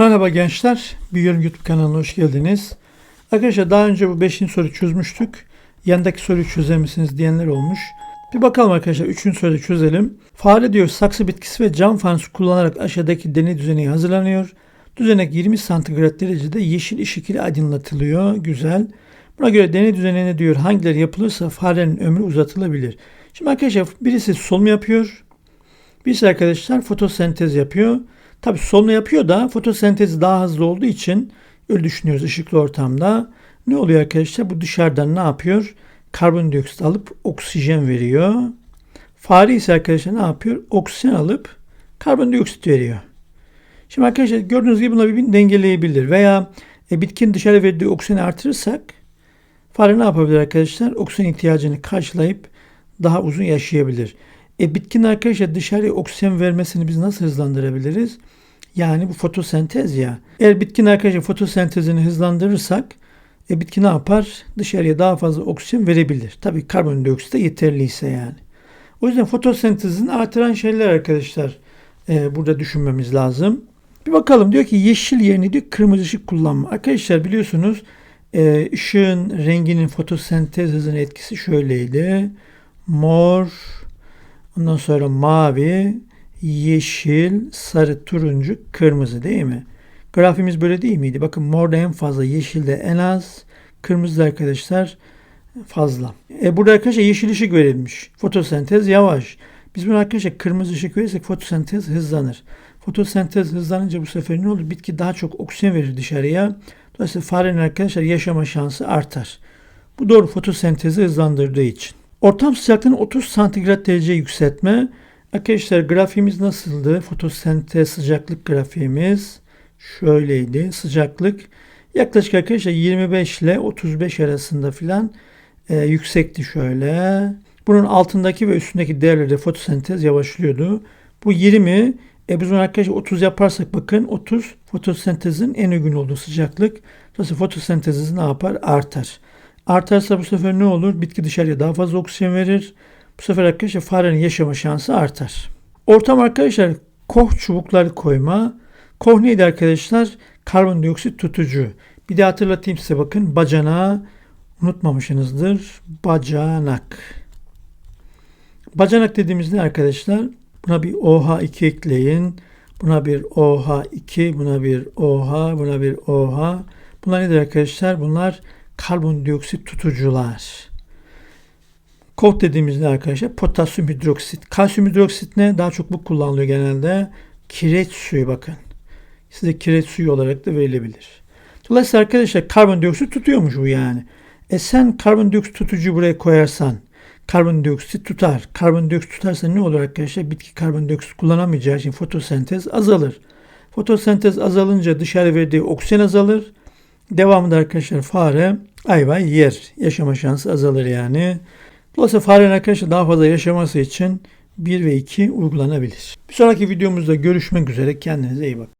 Merhaba gençler, Büyüyorum YouTube kanalına hoş geldiniz. Arkadaşlar daha önce bu 5. soruyu çözmüştük. Yandaki soruyu çözer misiniz diyenler olmuş. Bir bakalım arkadaşlar 3. soruyu çözelim. Fare diyor saksı bitkisi ve cam fanusu kullanarak aşağıdaki deney düzeni hazırlanıyor. Düzenek 20 santigrat derecede yeşil ışık ile aydınlatılıyor. Güzel. Buna göre deney düzenine diyor hangileri yapılırsa farenin ömrü uzatılabilir. Şimdi arkadaşlar birisi solma yapıyor. Birisi arkadaşlar fotosentez yapıyor. Tabi solma yapıyor da fotosentezi daha hızlı olduğu için öyle düşünüyoruz ışıklı ortamda. Ne oluyor arkadaşlar? Bu dışarıdan ne yapıyor? Karbondioksit alıp oksijen veriyor. Fare ise arkadaşlar ne yapıyor? Oksijen alıp karbondioksit veriyor. Şimdi arkadaşlar gördüğünüz gibi bunları birbirini dengeleyebilir. Veya e, bitkinin dışarı verdiği oksijeni artırırsak fare ne yapabilir arkadaşlar? Oksijen ihtiyacını karşılayıp daha uzun yaşayabilir. E, bitkinin arkadaşlar dışarıya oksijen vermesini biz nasıl hızlandırabiliriz? Yani bu fotosentez ya. Eğer bitkinin arkadaşlar fotosentezini hızlandırırsak e, bitki ne yapar? Dışarıya daha fazla oksijen verebilir. Tabii karbondioksit de yeterliyse yani. O yüzden fotosentezini artıran şeyler arkadaşlar e, burada düşünmemiz lazım. Bir bakalım diyor ki yeşil yerine diyor kırmızı ışık kullanma. Arkadaşlar biliyorsunuz e, ışığın renginin fotosentez hızının etkisi şöyleydi. Mor, ondan sonra mavi, yeşil, sarı, turuncu, kırmızı değil mi? Grafimiz böyle değil miydi? Bakın morda en fazla, yeşilde en az, kırmızıda arkadaşlar fazla. E burada arkadaşlar yeşil ışık verilmiş. Fotosentez yavaş. Biz bunu arkadaşlar kırmızı ışık verirsek fotosentez hızlanır. Fotosentez hızlanınca bu sefer ne olur? Bitki daha çok oksijen verir dışarıya. Dolayısıyla farenin arkadaşlar yaşama şansı artar. Bu doğru fotosentezi hızlandırdığı için. Ortam sıcaklığını 30 santigrat derece yükseltme. Arkadaşlar grafiğimiz nasıldı? Fotosentez sıcaklık grafiğimiz şöyleydi. Sıcaklık yaklaşık arkadaşlar 25 ile 35 arasında filan e, yüksekti şöyle. Bunun altındaki ve üstündeki değerlerde fotosentez yavaşlıyordu. Bu 20 e biz bunu arkadaşlar 30 yaparsak bakın 30 fotosentezin en uygun olduğu sıcaklık. Dolayısıyla fotosentez hızı ne yapar? Artar. Artarsa bu sefer ne olur? Bitki dışarıya daha fazla oksijen verir. Bu sefer arkadaşlar farenin yaşama şansı artar. Ortam arkadaşlar koh çubukları koyma. Koh neydi arkadaşlar? Karbondioksit tutucu. Bir de hatırlatayım size bakın. Bacanağı unutmamışsınızdır. Bacanak. Bacanak dediğimiz ne arkadaşlar? Buna bir OH2 ekleyin. Buna bir OH2, buna bir OH, buna bir OH. Bunlar nedir arkadaşlar? Bunlar karbondioksit tutucular. Koh dediğimiz ne arkadaşlar? Potasyum hidroksit. Kalsiyum hidroksit ne? Daha çok bu kullanılıyor genelde. Kireç suyu bakın. Size kireç suyu olarak da verilebilir. Dolayısıyla arkadaşlar karbondioksit tutuyormuş bu yani. E sen karbondioksit tutucu buraya koyarsan karbondioksit tutar. Karbondioksit tutarsa ne olur arkadaşlar? Bitki karbondioksit kullanamayacağı için fotosentez azalır. Fotosentez azalınca dışarı verdiği oksijen azalır. Devamında arkadaşlar fare ayvayı yer. Yaşama şansı azalır yani. Dolayısıyla farenin arkadaşlar daha fazla yaşaması için 1 ve 2 uygulanabilir. Bir sonraki videomuzda görüşmek üzere. Kendinize iyi bakın.